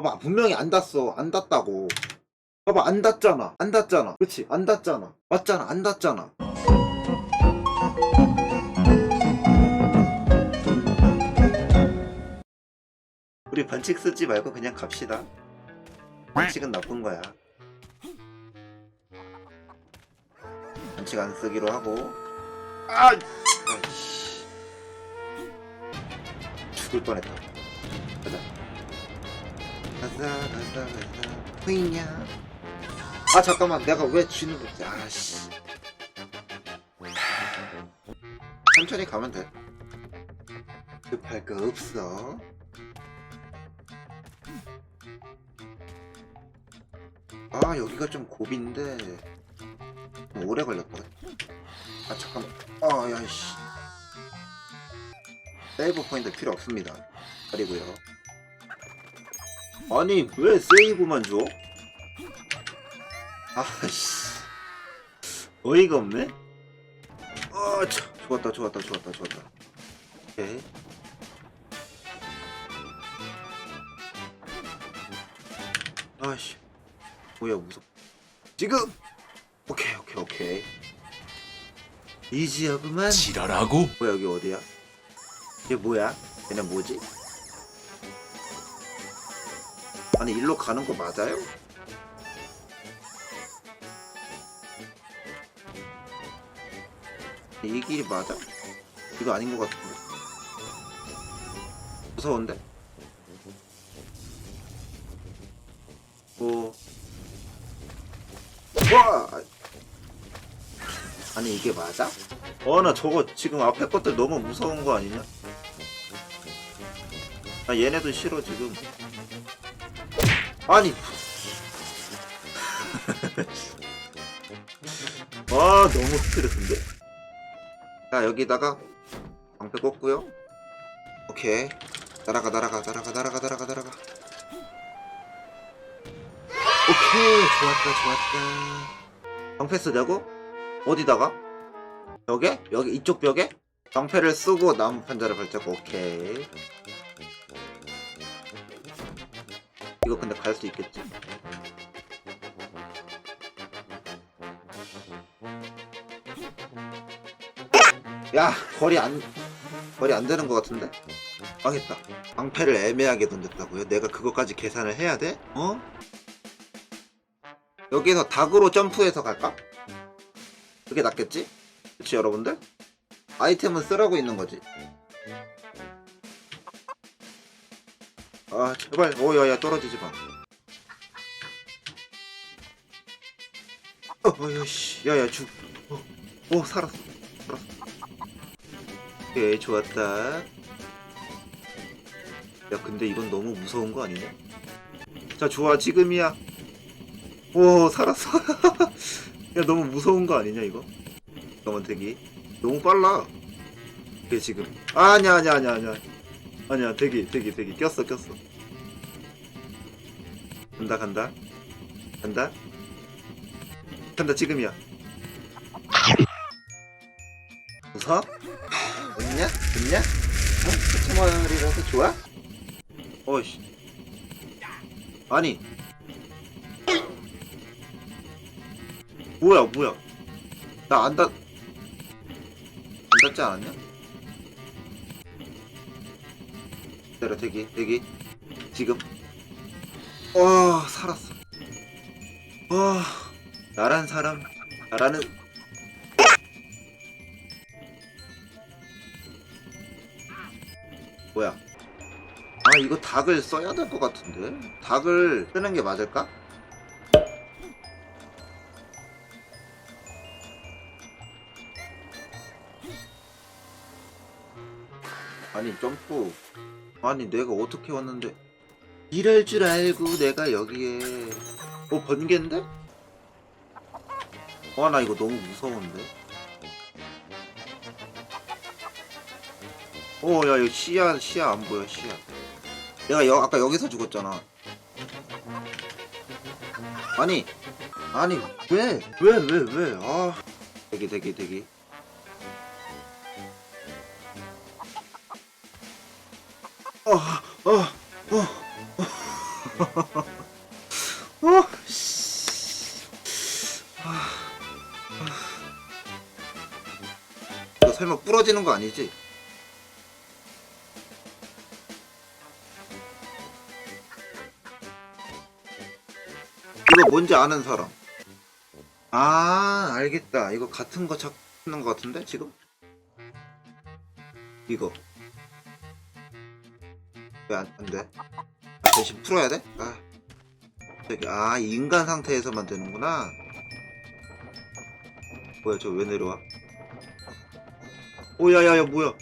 봐봐 분명히 안 닿았어. 안 닿았다고. 봐봐 안 닿잖아. 안 닿잖아. 그치 안 닿잖아. 맞잖아. 안 닿잖아. 우리 반칙 쓰지 말고 그냥 갑시다. 반칙은 나쁜 거야. 반칙 안 쓰기로 하고. 아! 죽을 뻔했다. 가자 가자 가자 가자 후이냐 아 잠깐만 내가 왜 쥐는 거지? 아씨. 천천히 가면 돼. 급할 거 없어. 아 여기가 좀 고비인데. 좀 오래 걸렸거든. 아 잠깐만. 아 야이씨. 세이브 포인트 필요 없습니다. 그리고요 아니 왜 세이브만 줘? 아씨. 어이가 없네? 아 참, 좋았다 좋았다 좋았다 좋았다. 오케이. 아씨. 뭐야 무섭. 지금! 오케이 오케이 오케이. 이지하구만. 지랄하고? 뭐야 여기 어디야? 이게 뭐야? 얘네 뭐지? 아니 일로 가는 거 맞아요? 이 길이 맞아? 이거 아닌 것 같은데 무서운데? 뭐 와! 아니 이게 맞아? 어 나 저거 지금 앞에 것들 너무 무서운 거 아니냐? 나 얘네도 싫어 지금 아니. 아 너무 스트레스인데? 자 여기다가 방패 꽂고요. 오케이. 날아가 날아가 날아가 날아가 날아가 날아가. 오케이. 좋았다 좋았다. 방패 쓰자고? 어디다가? 벽에? 여기 이쪽 벽에? 방패를 쓰고 나무 판자를 발자고. 오케이 이거 근데 갈 수 있겠지? 야 거리 안 거리 안 되는 것 같은데? 망했다 방패를 애매하게 던졌다고요? 내가 그것까지 계산을 해야 돼? 어? 여기서 닭으로 점프해서 갈까? 그게 낫겠지? 그치 여러분들? 아이템은 쓰라고 있는 거지 아 제발. 오 야야 떨어지지 마. 어여씨. 야야 죽. 어, 오 살았어. 살았어. 오케이 좋았다. 야 근데 이건 너무 무서운 거 아니냐? 자 좋아 지금이야. 오 살았어. 야 너무 무서운 거 아니냐 이거? 잠깐만 대기. 너무 빨라. 그게 지금. 아, 아니야 아니야 아니야 아니야 아니야 대기 대기 대기 꼈어 꼈어 간다 간다 간다 간다 지금이야 웃어? 웃냐? 웃냐? 어? 새치머리라서 좋아? 어이씨 아니 뭐야 뭐야 나 안 닿... 안 닿지 않았냐? 기다려 대기 대기. 지금. 와 살았어. 와 나란 사람 나라는. 뭐야? 아 이거 닭을 써야 될 것 같은데? 닭을 쓰는 게 맞을까? 점프. 아니 내가 어떻게 왔는데? 이럴 줄 알고 내가 여기에. 어 번개인데? 와 나 이거 너무 무서운데? 어야 이거 시야 시야 안 보여 시야. 내가 여, 아까 여기서 죽었잖아. 아니 아니 왜? 왜 왜 왜아. 대기 대기 대기 어, 어, 어, 어. 어, 씨. 아, 아. 이거 설마 부러지는 거 아니지? 이거 뭔지 아는 사람. 아, 알겠다. 이거 같은 거 찾는 거 같은데, 지금? 이거. 왜 안, 안 돼? 아, 대신 풀어야 돼? 아. 저기, 아, 인간 상태에서만 되는구나. 뭐야, 저 왜 내려와? 오, 야, 야, 야, 뭐야?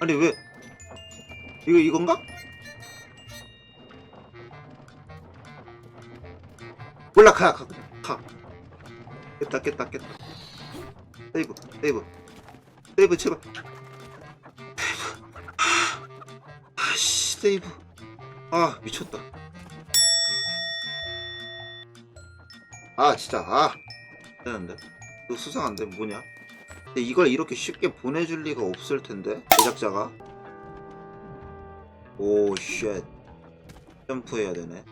아니, 왜? 이거, 이건가? 몰라, 가, 가, 가. 깼다, 깼다, 깼다. 세이브, 세이브. 세이브, 제발. 세이브. 아, 미쳤다. 아, 진짜, 아. 되는데. 이거 수상한데, 뭐냐? 근데 이걸 이렇게 쉽게 보내줄 리가 없을 텐데, 제작자가. 오, 쉣. 점프해야 되네.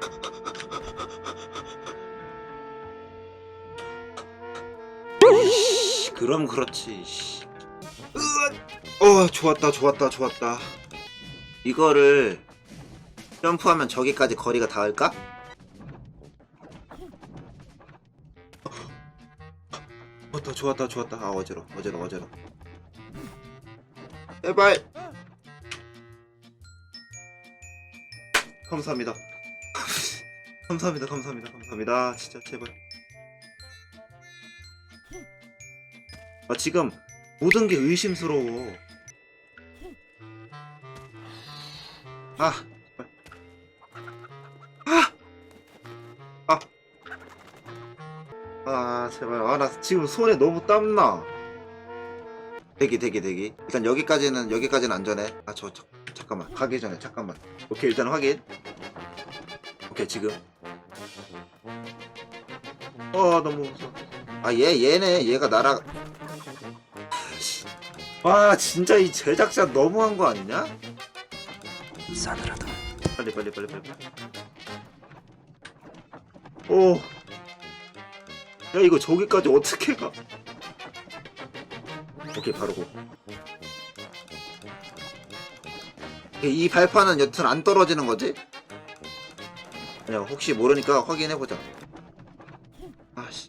그럼 그렇지. 어, 좋았다, 좋았다, 좋았다. 이거를 점프하면 저기까지 거리가 닿을까? 좋았다, 좋았다, 좋았다. 아, 어지러, 어지러, 어지러. 제발. 감사합니다. 감사합니다, 감사합니다, 감사합니다. 진짜 제발. 아, 지금 모든 게 의심스러워. 아. 아, 아, 아, 제발. 아, 나 지금 손에 너무 땀나. 대기, 대기, 대기. 일단 여기까지는 여기까지는 안전해. 아, 저, 저 잠깐만. 가기 전에 잠깐만. 오케이, 일단 확인. 오케이, 지금. 어, 너무 무서워. 아, 얘, 얘네. 얘가 날아. 와 진짜 이 제작자 너무한 거 아니냐? 싸늘하다. 빨리 빨리 빨리 빨리 오. 야 이거 저기까지 어떻게 가? 오케이 바로 고. 이 발판은 여튼 안 떨어지는 거지? 그냥 혹시 모르니까 확인해 보자. 아씨.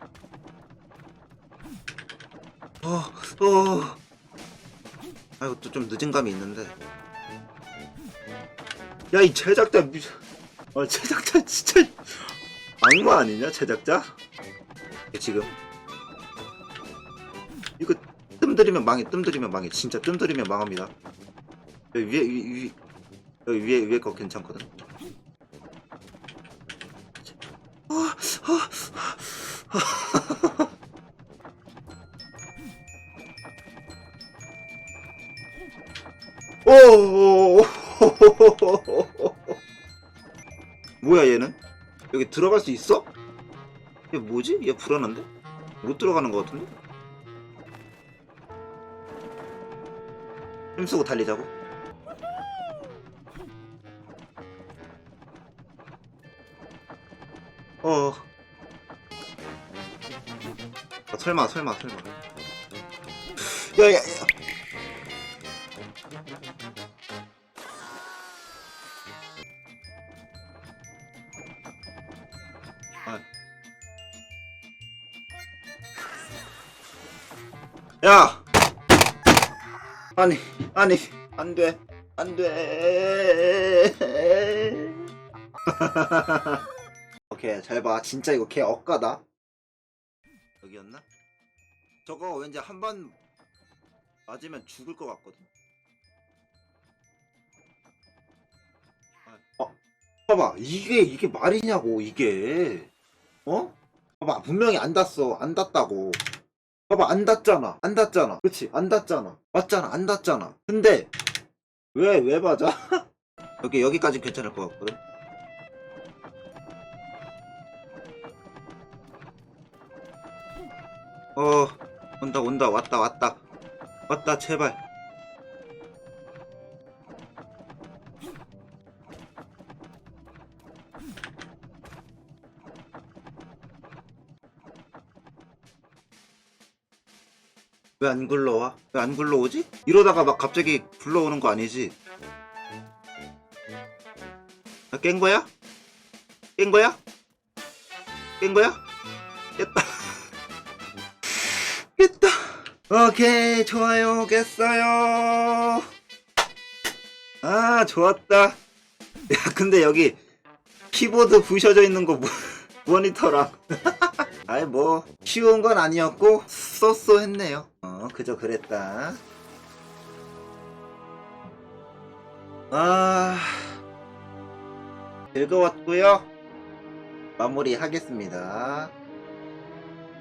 어, 어. 아 이것도 좀 늦은 감이 있는데 야 이 제작자 미... 아 제작자 진짜 악마 아니냐 제작자? 지금. 이거 뜸들이면 망해 뜸들이면 망해. 진짜 뜸들이면 망합니다. 여기 위에 위, 위, 여기 위에 위에 거 괜찮거든. 아, 아, 오. 뭐야 얘는? 여기 들어갈 수 있어? 얘 뭐지? 얘 불안한데? 못 들어가는 것 같은데? 힘쓰고 달리자고? 어. 아, 설마, 설마, 설마. 야, 야, 야. 야! 아니, 아니, 안 돼. 안 돼. 오케이, 잘 봐. 진짜 이거 개 억까다. 여기였나? 저거 왠지 한 번 맞으면 죽을 것 같거든. 아, 어, 봐봐. 이게, 이게 말이냐고, 이게. 어? 봐봐. 분명히 안 닿았어. 안 닿았다고. 봐봐 안 닿잖아. 안 닿잖아. 그치 안 닿잖아. 맞잖아 안 닿잖아. 근데 왜왜 맞아? 여기 여기까지 괜찮을 것 같거든. 어 온다 온다. 왔다 왔다. 왔다 제발 왜 안 굴러와? 왜 안 굴러오지? 이러다가 막 갑자기 굴러오는 거 아니지? 아, 깬 거야? 깬 거야? 깬 거야? 깼다. 깼다. 오케이, 좋아요, 깼어요. 아, 좋았다. 야, 근데 여기 키보드 부셔져 있는 거 모, 모니터랑. 아이, 뭐, 쉬운 건 아니었고, 쏘쏘 했네요. 어, 그저 그랬다. 아, 즐거웠고요 마무리 하겠습니다.